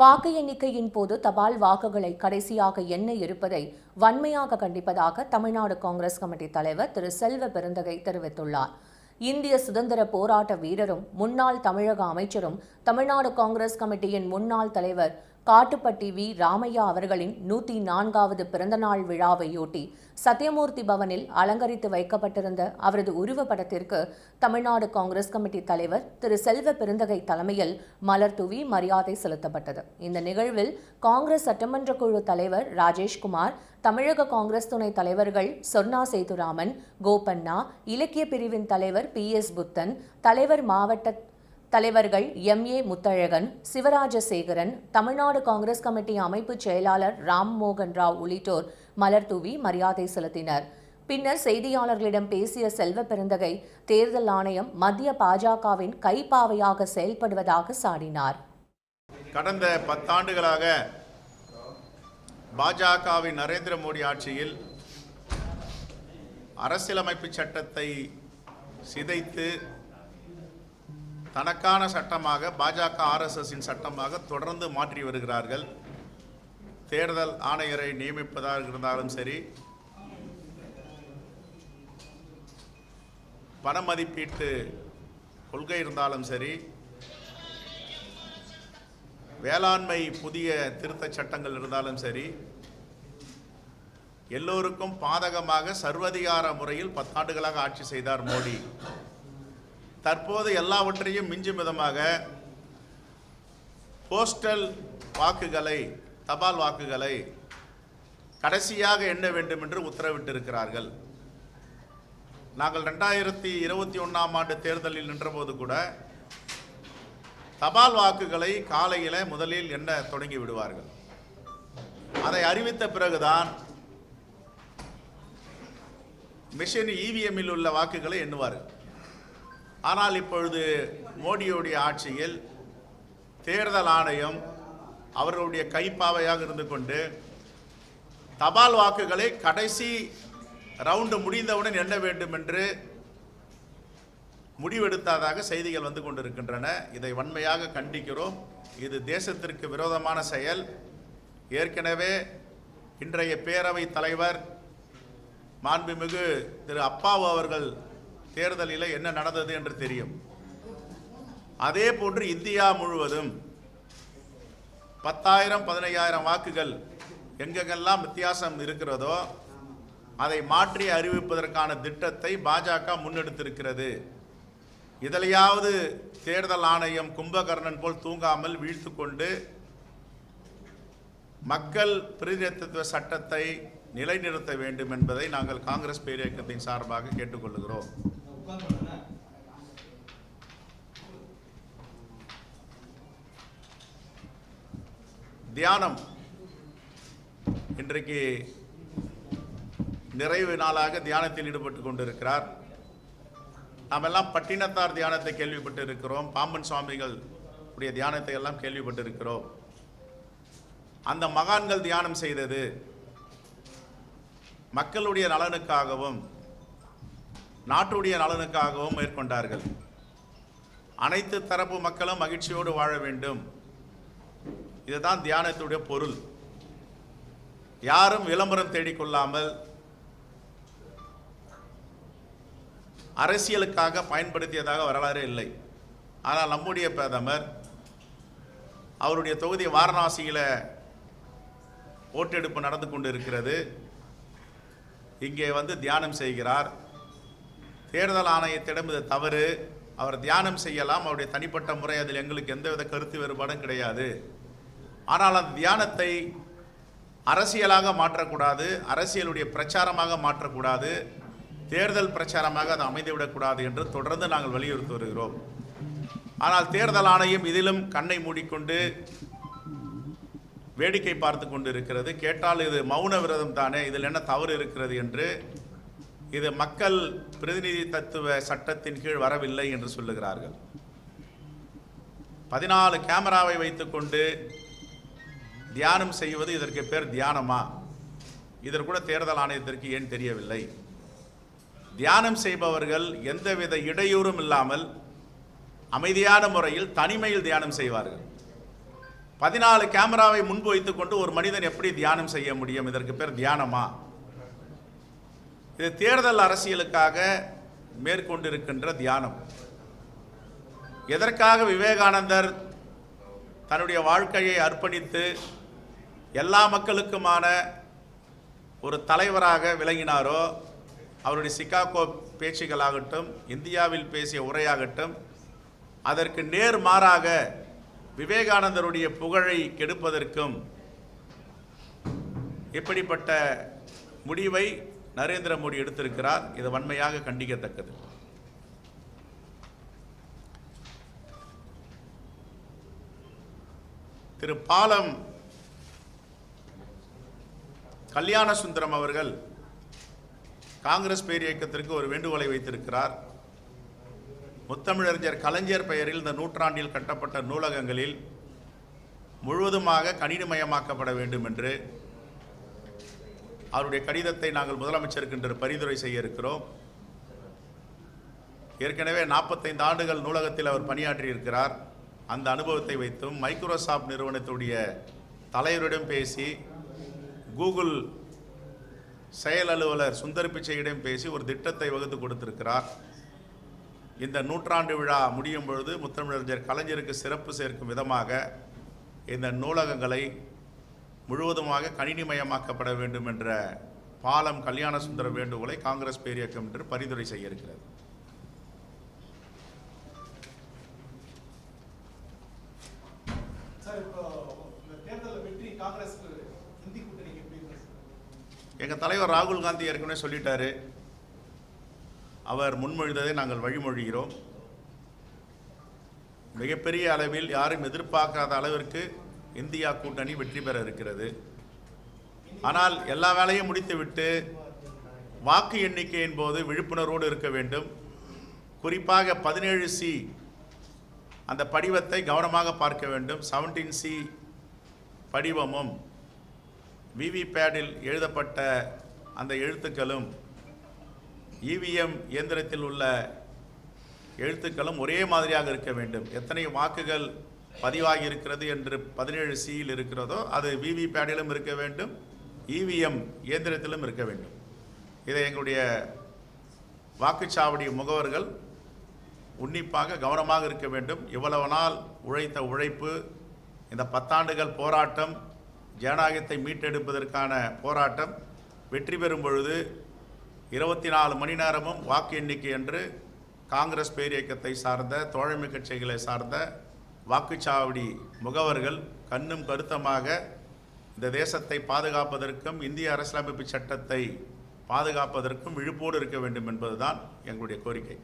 வாக்கு எண்ணிக்கையின் போது தபால் வாக்குகளை கடைசியாக எண்ண இருப்பதை வன்மையாக கண்டிப்பதாக தமிழ்நாடு காங்கிரஸ் கமிட்டி தலைவர் திரு. செல்வ பெருந்தகை தெரிவித்துள்ளார். இந்திய சுதந்திர போராட்ட வீரரும் முன்னாள் தமிழக அமைச்சரும் தமிழ்நாடு காங்கிரஸ் கமிட்டியின் முன்னாள் தலைவர் காட்டுப்பட்டி வி. ராமையா அவர்களின் நூற்றி நான்காவது பிறந்தநாள் விழாவையொட்டி சத்யமூர்த்தி பவனில் அலங்கரித்து வைக்கப்பட்டிருந்த அவரது உருவப்படத்திற்கு தமிழ்நாடு காங்கிரஸ் கமிட்டி தலைவர் திரு. செல்வ பெருந்தகை தலைமையில் மலர் தூவி மரியாதை செலுத்தப்பட்டது. இந்த நிகழ்வில் காங்கிரஸ் சட்டமன்ற குழு தலைவர் ராஜேஷ்குமார் தமிழக காங்கிரஸ் துணைத் தலைவர்கள் சொர்ணா சேதுராமன் கோபண்ணா இலக்கிய பிரிவின் தலைவர் பி. எஸ். புத்தன் தலைவர் மாவட்ட தலைவர்கள் M. A. Muthazhagan Sivarajasekaran Tamil Nadu Congress committee அமைப்பு செயலாளர் ராம் மோகன் ராவ் உள்ளிட்டோர் மலர்தூவி மரியாதை செலுத்தினர். பின்னர் செய்தியாளர்களிடம் பேசிய செல்வ பெருந்தகை தேர்தல் ஆணையம் மத்திய பாஜகவின் கைப்பாவையாக செயல்படுவதாக சாடினார். கடந்த பத்தாண்டுகளாக பாஜகவின் நரேந்திர மோடி ஆட்சியில் அரசியலமைப்பு சட்டத்தை சிதைத்து தனக்கான சட்டமாக பாஜக ஆர்எஸ்எஸின் சட்டமாக தொடர்ந்து மாற்றி வருகிறார்கள். தேர்தல் ஆணையரை நியமிப்பதாக இருந்தாலும் சரி பண மதிப்பீட்டு கொள்கை இருந்தாலும் சரி வேளாண்மை புதிய திருத்தச் சட்டங்கள் இருந்தாலும் சரி எல்லோருக்கும் பாதகமாக சர்வதிகார முறையில் பத்தாண்டுகளாக ஆட்சி செய்தார் மோடி. தற்போது எல்லாவற்றையும் மிஞ்சும் விதமாக போஸ்டல் வாக்குகளை தபால் வாக்குகளை கடைசியாக எண்ண வேண்டும் என்று உத்தரவிட்டிருக்கிறார்கள். நாங்கள் ரெண்டாயிரத்தி இருபத்தி ஒன்றாம் ஆண்டு தேர்தலில் நின்றபோது கூட தபால் வாக்குகளை காலையில் முதலில் எண்ண தொடங்கி விடுவார்கள். அதை அறிவித்த பிறகுதான் மிஷின் இவிஎம்மில் உள்ள வாக்குகளை எண்ணுவார்கள். ஆனால் இப்பொழுது மோடியுடைய ஆட்சியில் தேர்தல் ஆணையம் அவர்களுடைய கைப்பாவையாக இருந்து கொண்டு தபால் வாக்குகளை கடைசி ரவுண்டு முடிந்தவுடன் எண்ண வேண்டும் என்று முடிவெடுத்ததாக செய்திகள் வந்து கொண்டிருக்கின்றன. இதை வன்மையாக கண்டிக்கிறோம். இது தேசத்திற்கு விரோதமான செயல். ஏற்கனவே இன்றைய பேரவைத் தலைவர் மாண்புமிகு திரு அப்பாவு அவர்கள் தேர்தலில் என்ன நடந்தது என்று தெரியும். அதே போன்று இந்தியா முழுவதும் பத்தாயிரம் பதினையாயிரம் வாக்குகள் எங்கெங்கெல்லாம் வித்தியாசம் இருக்கிறதோ அதை மாற்றி அறிவிப்பதற்கான திட்டத்தை பாஜக முன்னெடுத்திருக்கிறது. இதிலையாவது தேர்தல் ஆணையம் கும்பகர்ணன் போல் தூங்காமல் வீழ்த்து கொண்டு மக்கள் பிரதிநிதித்துவ சட்டத்தை நிலைநிறுத்த வேண்டும் என்பதை நாங்கள் காங்கிரஸ் பேரியக்கத்தின் சார்பாக கேட்டுக்கொள்கிறோம் தியானம் இன்றைக்கு நிறைவு நாளாக தியானத்தில் ஈடுபட்டு கொண்டிருக்கிறார். நாம் எல்லாம் பட்டினத்தார் தியானத்தை கேள்விப்பட்டு இருக்கிறோம் பாம்பன் சுவாமிகள் உடைய தியானத்தை எல்லாம் கேள்விப்பட்டிருக்கிறோம். அந்த மகான்கள் தியானம் செய்தது மக்களுடைய நலனுக்காகவும் நாட்டுடைய நலனுக்காகவும் மேற்கொண்டார்கள். அனைத்து தரப்பு மக்களும் மகிழ்ச்சியோடு வாழ வேண்டும். இதுதான் தியானத்துடைய பொருள். யாரும் விளம்பரம் தேடிக்கொள்ளாமல் அரசியலுக்காக பயன்படுத்தியதாக வரலாறு இல்லை. ஆனால் நம்முடைய பிரதமர் அவருடைய தொகுதி வாரணாசியில் ஓட்டெடுப்பு நடந்து கொண்டு இருக்கிறது இங்கே வந்து தியானம் செய்கிறார். தேர்தல் ஆணையத்திடம் இது தவறு. அவர் தியானம் செய்யலாம். அவருடைய தனிப்பட்ட முறை அதில் எங்களுக்கு எந்தவித கருத்து வேறுபாடும் கிடையாது. ஆனால் அந்த தியானத்தை அரசியலாக மாற்றக்கூடாது. அரசியலுடைய பிரச்சாரமாக மாற்றக்கூடாது. தேர்தல் பிரச்சாரமாக அது அமைந்துவிடக்கூடாது என்று தொடர்ந்து நாங்கள் வலியுறுத்தி வருகிறோம். ஆனால் தேர்தல் ஆணையம் இதிலும் கண்ணை மூடிக்கொண்டு வேடிக்கை பார்த்து கொண்டு இருக்கிறது கேட்டால் இது மௌன விரதம் தானே? இதில் என்ன தவறு இருக்கிறது என்று இது மக்கள் பிரதிநிதி தத்துவ சட்டத்தின் கீழ் வரவில்லை என்று சொல்லுகிறார்கள். பதினாலு கேமராவை வைத்துக்கொண்டு தியானம் செய்வது இதற்கு பேர் தியானமா? இதற்கு கூட தேர்தல் ஆணையத்திற்கு ஏன் தெரியவில்லை? தியானம் செய்பவர்கள் எந்தவித இடையூறும் இல்லாமல் அமைதியான முறையில் தனிமையில் தியானம் செய்வார்கள். பதினாலு கேமராவை முன்பு வைத்துக்கொண்டு ஒரு மனிதன் எப்படி தியானம் செய்ய முடியும்? இதற்கு பேர் தியானமா? இது தேர்தல் அரசியலுக்காக மேற்கொண்டிருக்கின்ற தியானம். எதற்காக விவேகானந்தர் தன்னுடைய வாழ்க்கையை அர்ப்பணித்து எல்லா மக்களுக்குமான ஒரு தலைவராக விளங்கினாரோ அவருடைய சிகாகோ பேச்சுகளாகட்டும் இந்தியாவில் பேசிய உரையாகட்டும் அதற்கு நேர் மாறாக விவேகானந்தருடைய புகழை கெடுப்பதற்கும் இப்படிப்பட்ட முடிவை நரேந்திர மோடி எடுத்திருக்கிறார் இது வன்மையாக கண்டிக்கத்தக்கது. திரு பாலம் கல்யாண சுந்தரம் அவர்கள் காங்கிரஸ் பேர் இயக்கத்திற்கு ஒரு வேண்டுகோளை வைத்திருக்கிறார். முத்தமிழறிஞர் கலைஞர் பெயரில் இந்த நூற்றாண்டில் கட்டப்பட்ட நூலகங்களில் முழுவதுமாக கணினிமயமாக்கப்பட வேண்டும் என்று அவருடைய கடிதத்தை நாங்கள் முதலமைச்சருக்கு இன்று பரிந்துரை செய்ய இருக்கிறோம். ஏற்கனவே நாற்பத்தைந்து ஆண்டுகள் நூலகத்தில் அவர் பணியாற்றி இருக்கிறார் அந்த அனுபவத்தை வைத்தும் மைக்ரோசாஃப்ட் நிறுவனத்துடைய தலைவரிடம் பேசி கூகுள் செயல் அலுவலர் சுந்தர் பிச்சையிடம் பேசி ஒரு திட்டத்தை வகுத்து கொடுத்திருக்கிறார். இந்த நூற்றாண்டு விழா முடியும் பொழுது முத்தமிழறிஞர் கலைஞருக்கு சிறப்பு சேர்க்கும் விதமாக இந்த நூலகங்களை முழுவதுமாக கணினிமயமாக்கப்பட வேண்டும் என்ற பாலம் கல்யாண சுந்தர வேண்டுகோளை காங்கிரஸ் பேரியக்கம் என்று பரிந்துரை செய்ய இருக்கிறது? எங்கள் தலைவர் ராகுல் காந்தி ஏற்கனவே சொல்லிட்டாரு. அவர் முன்மொழிந்ததை நாங்கள் வழிமொழிகிறோம். மிகப்பெரிய அளவில் யாரும் எதிர்பார்க்காத அளவிற்கு இந்தியா கூட்டணி வெற்றி பெற இருக்கிறது. ஆனால் எல்லா வேலையும் முடித்துவிட்டு வாக்கு எண்ணிக்கையின் போது விழிப்புணர்வோடு இருக்க வேண்டும். குறிப்பாக பதினேழு சி அந்த படிவத்தை கவனமாக பார்க்க வேண்டும். செவன்டீன் சி படிவமும் விவிபேடில் எழுதப்பட்ட அந்த எழுத்துக்களும் இவிஎம் இயந்திரத்தில் உள்ள எழுத்துக்களும் ஒரே மாதிரியாக இருக்க வேண்டும். எத்தனை வாக்குகள் பதிவாகி இருக்கிறது என்று பதினேழு சியில் இருக்கிறதோ அது விவிபேடிலும் இருக்க வேண்டும் இவிஎம் இயந்திரத்திலும் இருக்க வேண்டும். இதை எங்களுடைய வாக்குச்சாவடி முகவர்கள் உன்னிப்பாக கவனமாக இருக்க வேண்டும். இவ்வளவு நாள் உழைத்த உழைப்பு இந்த பத்தாண்டுகள் போராட்டம் ஜனநாயகத்தை மீட்டெடுப்பதற்கான போராட்டம் வெற்றி பெறும் பொழுது இருபத்தி நாலு மணி நேரமும் வாக்கு எண்ணிக்கை என்று காங்கிரஸ் பேரியக்கத்தை சார்ந்த தோழமை கட்சிகளை சார்ந்த வாக்குச்சாவடி முகவர்கள் கண்ணும் கருத்தமாக இந்த தேசத்தை பாதுகாப்பதற்கும் இந்திய அரசியலமைப்பு சட்டத்தை பாதுகாப்பதற்கும் விழிப்போடு இருக்க வேண்டும் என்பதுதான் எங்களுடைய கோரிக்கை.